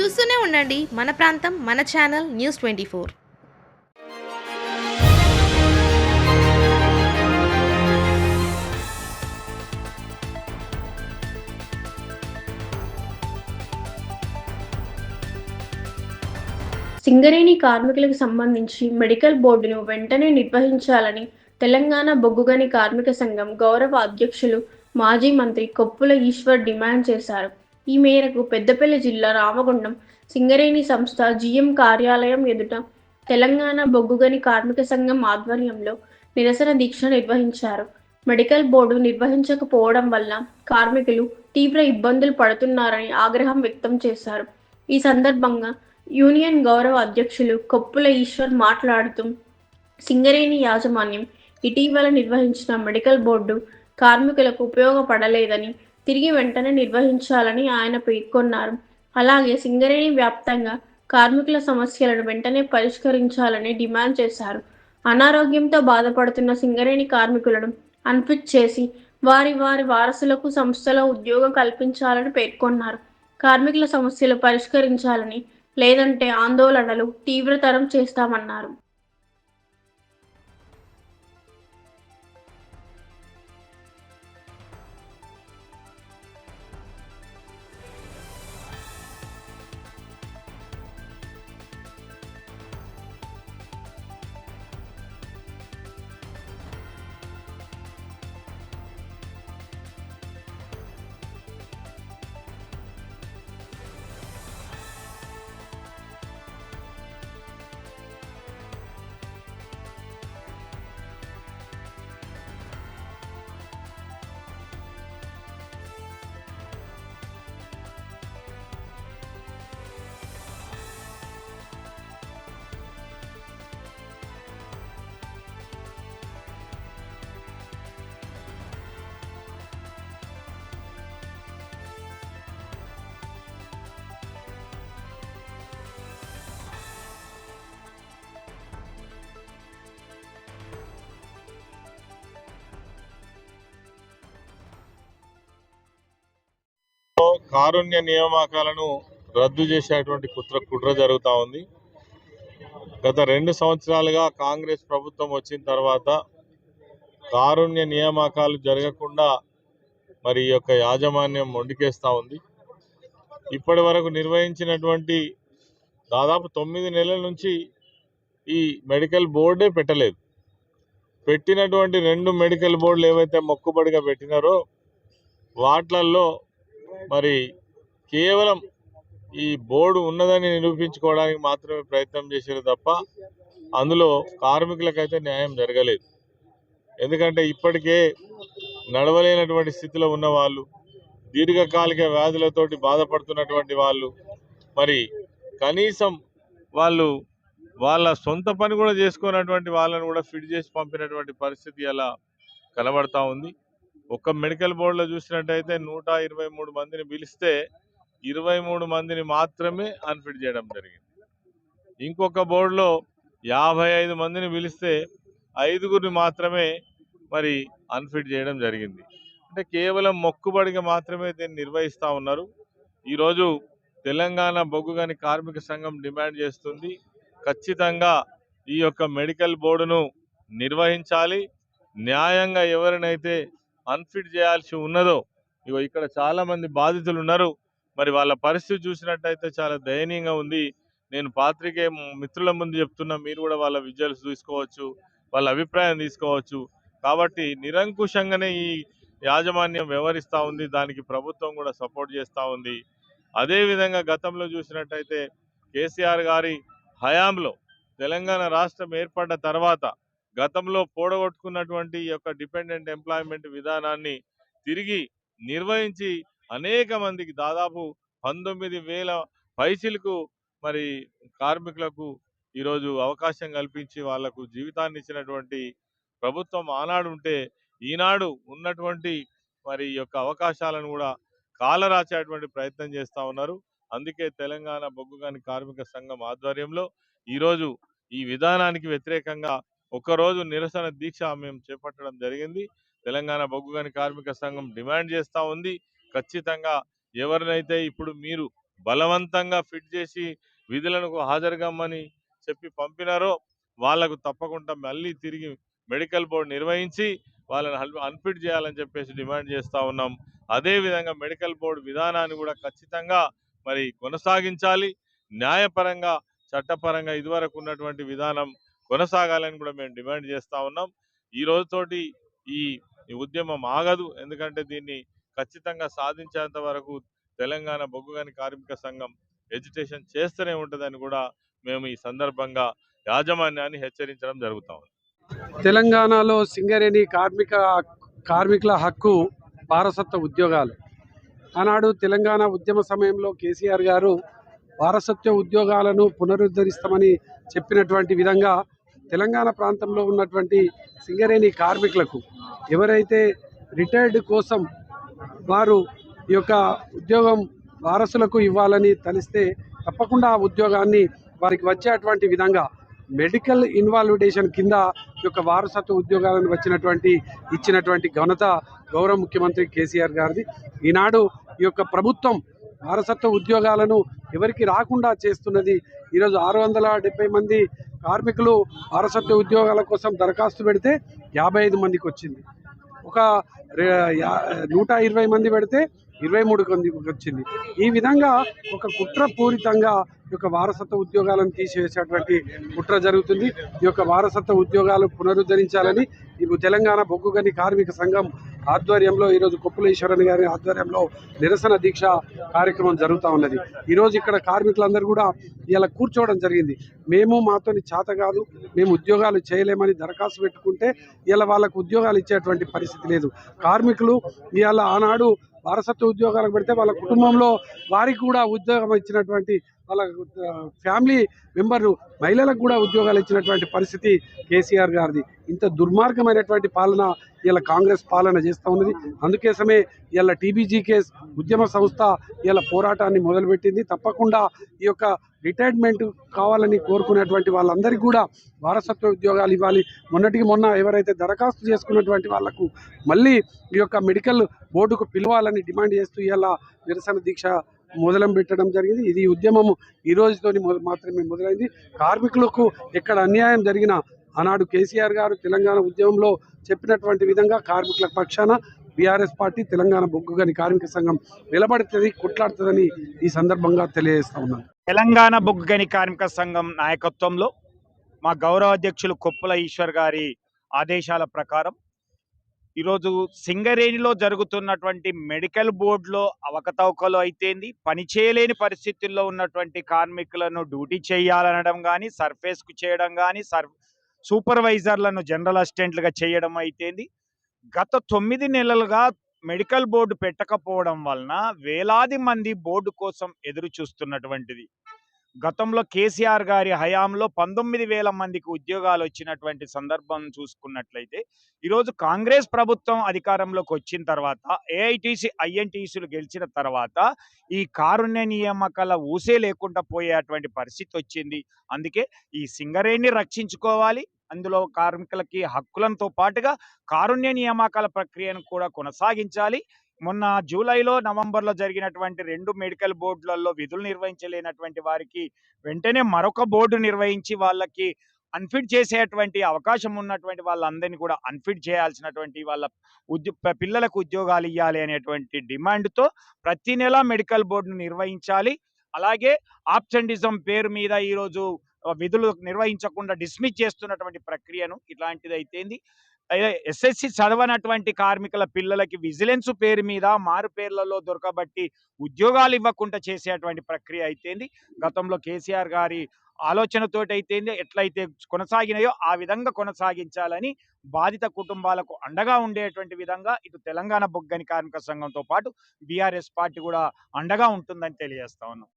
చూస్తూనే ఉండండి మన ప్రాంతం మన channel news twenty four. Singareni కార్మికులకు సంబంధించి మెడికల్ బోర్డును వెంటనే నిర్వహించాలని తెలంగాణ బొగ్గుగని కార్మిక సంఘం గౌరవ అధ్యక్షులు మాజీ మంత్రి కొప్పుల ఈశ్వర్ డిమాండ్ చేశారు. ఈ మేరకు పెద్దపల్లి జిల్లా రామగుండం సింగరేణి సంస్థ జిఎం కార్యాలయం ఎదుట తెలంగాణ బొగ్గుగని కార్మిక సంఘం ఆధ్వర్యంలో నిరసన దీక్ష నిర్వహించారు. మెడికల్ బోర్డు నిర్వహించకపోవడం వల్ల కార్మికులు తీవ్ర ఇబ్బందులు పడుతున్నారని ఆగ్రహం వ్యక్తం చేశారు. ఈ సందర్భంగా యూనియన్ గౌరవ అధ్యక్షులు కొప్పుల ఈశ్వర్ మాట్లాడుతూ సింగరేణి యాజమాన్యం ఇటీవల నిర్వహించిన మెడికల్ బోర్డు కార్మికులకు ఉపయోగపడలేదని తిరిగి వెంటనే నిర్వహించాలని ఆయన పేర్కొన్నారు. అలాగే సింగరేణి వ్యాప్తంగా కార్మికుల సమస్యలను వెంటనే పరిష్కరించాలని డిమాండ్ చేశారు. అనారోగ్యంతో బాధపడుతున్న సింగరేణి కార్మికులను అన్ఫిట్ చేసి వారి వారి వారసులకు సంస్థలో ఉద్యోగం కల్పించాలని పేర్కొన్నారు. కార్మికుల సమస్యలు పరిష్కరించాలని లేదంటే ఆందోళనలు తీవ్రతరం చేస్తామన్నారు. కారుణ్య నియామకాలను రద్దు చేసేటువంటి కుట్ర కుట్ర జరుగుతూ ఉంది. గత రెండు సంవత్సరాలుగా కాంగ్రెస్ ప్రభుత్వం వచ్చిన తర్వాత కారుణ్య నియామకాలు జరగకుండా మరి ఈ యొక్క యాజమాన్యం మొండికేస్తూ ఉంది. ఇప్పటి వరకు నిర్వహించినటువంటి దాదాపు తొమ్మిది నెలల నుంచి ఈ మెడికల్ బోర్డే పెట్టలేదు. పెట్టినటువంటి రెండు మెడికల్ బోర్డులు ఏవైతే మొక్కుబడిగా పెట్టినారో వాట్లల్లో మరి కేవలం ఈ బోర్డు ఉన్నదని నిరూపించుకోవడానికి మాత్రమే ప్రయత్నం చేశారు తప్ప అందులో కార్మికులకైతే న్యాయం జరగలేదు. ఎందుకంటే ఇప్పటికే నడవలేనటువంటి స్థితిలో ఉన్న వాళ్ళు దీర్ఘకాలిక వ్యాధులతోటి బాధపడుతున్నటువంటి వాళ్ళు మరి కనీసం వాళ్ళు వాళ్ళ సొంత పని కూడా చేసుకున్నటువంటి వాళ్ళను కూడా ఫిట్ చేసి పంపినటువంటి పరిస్థితి అలా కనబడతా ఉంది. ఒక్క మెడికల్ బోర్డులో చూసినట్టయితే నూట ఇరవై మూడు మందిని పిలిస్తే ఇరవై మూడు మందిని మాత్రమే అన్ఫిట్ చేయడం జరిగింది. ఇంకొక బోర్డులో యాభై ఐదు మందిని పిలిస్తే ఐదుగురిని మాత్రమే మరి అన్ఫిట్ చేయడం జరిగింది. అంటే కేవలం మొక్కుబడిగా మాత్రమే దీన్ని నిర్వహిస్తూ ఉన్నారు. ఈరోజు తెలంగాణ బొగ్గుగని కార్మిక సంఘం డిమాండ్ చేస్తుంది. ఖచ్చితంగా ఈ యొక్క మెడికల్ బోర్డును నిర్వహించాలి. న్యాయంగా ఎవరినైతే అన్ఫిట్ చేయాల్సి ఉన్నదో ఇగో ఇక్కడ చాలా మంది బాధితులు ఉన్నారు మరి వాళ్ళ పరిస్థితి చూసినట్టయితే చాలా దయనీయంగా ఉంది. నేను పాత్రికే మిత్రుల ముందు చెప్తున్నా మీరు కూడా వాళ్ళ విజువల్స్ తీసుకోవచ్చు వాళ్ళ అభిప్రాయం తీసుకోవచ్చు. కాబట్టి నిరంకుశంగానే ఈ యాజమాన్యం వ్యవహరిస్తూ ఉంది దానికి ప్రభుత్వం కూడా సపోర్ట్ చేస్తూ ఉంది. అదేవిధంగా గతంలో చూసినట్టయితే కేసీఆర్ గారి హయాంలో తెలంగాణ రాష్ట్రం ఏర్పడ్డ తర్వాత గతంలో పోడగొట్టుకున్నటువంటి ఈ యొక్క డిపెండెంట్ ఎంప్లాయ్మెంట్ విధానాన్ని తిరిగి నిర్వహించి అనేక మందికి దాదాపు పంతొమ్మిది వేల పైసలకు మరి కార్మికులకు ఈరోజు అవకాశం కల్పించి వాళ్ళకు జీవితాన్ని ఇచ్చినటువంటి ప్రభుత్వం ఆనాడు ఉంటే ఈనాడు ఉన్నటువంటి మరి యొక్క అవకాశాలను కూడా కాలరాచేటువంటి ప్రయత్నం చేస్తా ఉన్నారు. అందుకే తెలంగాణ బొగ్గుగాని కార్మిక సంఘం ఆధ్వర్యంలో ఈరోజు ఈ విధానానికి వ్యతిరేకంగా ఒకరోజు నిరసన దీక్ష మేము చేపట్టడం జరిగింది. తెలంగాణ బొగ్గుగని కార్మిక సంఘం డిమాండ్ చేస్తూ ఉంది. ఖచ్చితంగా ఎవరినైతే ఇప్పుడు మీరు బలవంతంగా ఫిట్ చేసి విధులకు హాజరుగమ్మని చెప్పి పంపినారో వాళ్ళకు తప్పకుండా మళ్ళీ తిరిగి మెడికల్ బోర్డు నిర్వహించి వాళ్ళని హల్- అన్ఫిట్ చేయాలని చెప్పేసి డిమాండ్ చేస్తూ ఉన్నాం. అదేవిధంగా మెడికల్ బోర్డు విధానాన్ని కూడా ఖచ్చితంగా మరి కొనసాగించాలి. న్యాయపరంగా చట్టపరంగా ఇదివరకు ఉన్నటువంటి విధానం కొనసాగాలని కూడా మేము డిమాండ్ చేస్తా ఉన్నాం. ఈ రోజుతోటి ఈ ఉద్యమం ఆగదు. ఎందుకంటే దీన్ని ఖచ్చితంగా సాధించేంత వరకు తెలంగాణ బొగ్గుగని కార్మిక సంఘం ఎడ్యుటేషన్ చేస్తూనే ఉంటుందని కూడా మేము ఈ సందర్భంగా యాజమాన్యాన్ని హెచ్చరించడం జరుగుతాం తెలంగాణలో సింగరేణి కార్మిక కార్మికుల హక్కు వారసత్వ ఉద్యోగాలు. ఆనాడు తెలంగాణ ఉద్యమ సమయంలో కేసీఆర్ గారు వారసత్వ ఉద్యోగాలను పునరుద్ధరిస్తామని చెప్పినటువంటి విధంగా తెలంగాణ ప్రాంతంలో ఉన్నటువంటి సింగరేణి కార్మికులకు ఎవరైతే రిటైర్డ్ కోసం వారు ఈ యొక్క ఉద్యోగం వారసులకు ఇవ్వాలని తలిస్తే తప్పకుండా ఆ ఉద్యోగాన్ని వారికి వచ్చేటువంటి విధంగా మెడికల్ ఇన్వాల్విడేషన్ కింద ఈ యొక్క వారసత్వ ఉద్యోగాలను వచ్చినటువంటి ఇచ్చినటువంటి ఘనత గౌరవ ముఖ్యమంత్రి కేసీఆర్ గారిది. ఈనాడు ఈ యొక్క ప్రభుత్వం వారసత్వ ఉద్యోగాలను ఎవరికి రాకుండా చేస్తున్నది ఈరోజు ఆరు వందల డెబ్బై మంది కార్మికులు వారసత్వ ఉద్యోగాల కోసం దరఖాస్తు పెడితే యాభై ఐదు మందికి వచ్చింది. ఒక నూట ఇరవై మంది పెడితే ఇరవై మూడు మందికి వచ్చింది. ఈ విధంగా ఒక కుట్రపూరితంగా ఈ యొక్క వారసత్వ ఉద్యోగాలను తీసివేసేటువంటి కుట్ర జరుగుతుంది. ఈ యొక్క వారసత్వ ఉద్యోగాలు పునరుద్ధరించాలని ఇప్పుడు తెలంగాణ బొగ్గుగని కార్మిక సంఘం ఆధ్వర్యంలో ఈరోజు కొప్పులేశ్వరన్ గారి ఆధ్వర్యంలో నిరసన దీక్ష కార్యక్రమం జరుగుతూ ఉన్నది. ఈరోజు ఇక్కడ కార్మికులందరూ కూడా ఇలా కూర్చోవడం జరిగింది. మేము మాతోని చేత కాదు మేము ఉద్యోగాలు చేయలేమని దరఖాస్తు పెట్టుకుంటే ఇలా వాళ్ళకు ఉద్యోగాలు ఇచ్చేటువంటి పరిస్థితి లేదు. కార్మికులు ఇవాళ ఆనాడు వారసత్వ ఉద్యోగాలకు పెడితే వాళ్ళ కుటుంబంలో వారికి కూడా ఉద్యోగం ఇచ్చినటువంటి వాళ్ళ ఫ్యామిలీ మెంబరు మహిళలకు కూడా ఉద్యోగాలు ఇచ్చినటువంటి పరిస్థితి కేసీఆర్ గారిది. ఇంత దుర్మార్గమైనటువంటి పాలన ఇలా కాంగ్రెస్ పాలన చేస్తూ ఉన్నది. అందుకోసమే ఇలా టీబీజీ కేస్ ఉద్యమ సంస్థ ఇలా పోరాటాన్ని మొదలుపెట్టింది. తప్పకుండా ఈ యొక్క రిటైర్మెంట్ కావాలని కోరుకునేటువంటి వాళ్ళందరికీ కూడా వారసత్వ ఉద్యోగాలు ఇవ్వాలి. మొన్నటికి మొన్న ఎవరైతే దరఖాస్తు చేసుకున్నటువంటి వాళ్ళకు మళ్ళీ ఈ యొక్క మెడికల్ బోర్డుకు పిలవాలని డిమాండ్ చేస్తూ ఇలా నిరసన దీక్ష మొదలం పెట్టడం జరిగింది. ఇది ఉద్యమము ఈ రోజుతోని మాత్రమే మొదలైంది. కార్మికులకు ఎక్కడ అన్యాయం జరిగినా ఆనాడు కేసీఆర్ గారు తెలంగాణ ఉద్యమంలో చెప్పినటువంటి విధంగా కార్మికుల పక్షాన బీఆర్ఎస్ పార్టీ తెలంగాణ బొగ్గుగని కార్మిక సంఘం నిలబడుతుంది కొట్లాడుతుందని ఈ సందర్భంగా తెలియజేస్తా ఉన్నాను. తెలంగాణ బొగ్గుగని కార్మిక సంఘం నాయకత్వంలో మా గౌరవ అధ్యక్షులు కొప్పుల ఈశ్వర్ గారి ఆదేశాల ప్రకారం ఈరోజు సింగరేణిలో జరుగుతున్నటువంటి మెడికల్ బోర్డులో అవకతవకలు అయితేంది పని చేయలేని పరిస్థితుల్లో ఉన్నటువంటి కార్మికులను డ్యూటీ చేయాలనడం కానీ సర్ఫేస్కు చేయడం కానీ సర్ సూపర్వైజర్లను జనరల్ అసిస్టెంట్లుగా చేయడం అయితేంది. గత తొమ్మిది నెలలుగా మెడికల్ బోర్డు పెట్టకపోవడం వలన వేలాది మంది బోర్డు కోసం ఎదురు చూస్తున్నటువంటిది గతంలో కేసీఆర్ గారి హయాంలో పంతొమ్మిది వేల మందికి ఉద్యోగాలు వచ్చినటువంటి సందర్భం చూసుకున్నట్లయితే ఈరోజు కాంగ్రెస్ ప్రభుత్వం అధికారంలోకి వచ్చిన తర్వాత ఏఐటీసీ ఐఎన్టీసీలు గెలిచిన తర్వాత ఈ కారుణ్య నియామకాల ఊసే లేకుండా పోయేటువంటి పరిస్థితి వచ్చింది. అందుకే ఈ సింగరేణిని రక్షించుకోవాలి. అందులో కార్మికులకి హక్కులతో పాటుగా కారుణ్య నియామకాల ప్రక్రియను కూడా కొనసాగించాలి. మొన్న జూలైలో నవంబర్లో జరిగినటువంటి రెండు మెడికల్ బోర్డులలో విధులు నిర్వహించలేనటువంటి వారికి వెంటనే మరొక బోర్డు నిర్వహించి వాళ్ళకి అన్ఫిట్ చేసేటువంటి అవకాశం ఉన్నటువంటి వాళ్ళందరినీ కూడా అన్ఫిట్ చేయాల్సినటువంటి వాళ్ళ ఉద్యో పిల్లలకు ఉద్యోగాలు ఇవ్వాలి అనేటువంటి డిమాండ్తో ప్రతి నెల మెడికల్ బోర్డును నిర్వహించాలి. అలాగే ఆప్షండిజం పేరు మీద ఈరోజు విధులు నిర్వహించకుండా డిస్మిస్ చేస్తున్నటువంటి ప్రక్రియను ఇట్లాంటిది అయితేంది ఎస్ఎస్సి చదవనటువంటి కార్మికుల పిల్లలకి విజిలెన్స్ పేరు మీద మారు పేర్లలో దొరకబట్టి ఉద్యోగాలు ఇవ్వకుండా చేసేటువంటి ప్రక్రియ అయితేంది. గతంలో కేసీఆర్ గారి ఆలోచనతోటి అయితేంది ఎట్లయితే కొనసాగినాయో ఆ విధంగా కొనసాగించాలని బాధిత కుటుంబాలకు అండగా ఉండేటువంటి విధంగా ఇటు తెలంగాణ బొగ్గని కార్మిక సంఘంతో పాటు బీఆర్ఎస్ పార్టీ కూడా అండగా ఉంటుందని తెలియజేస్తా ఉన్నాం.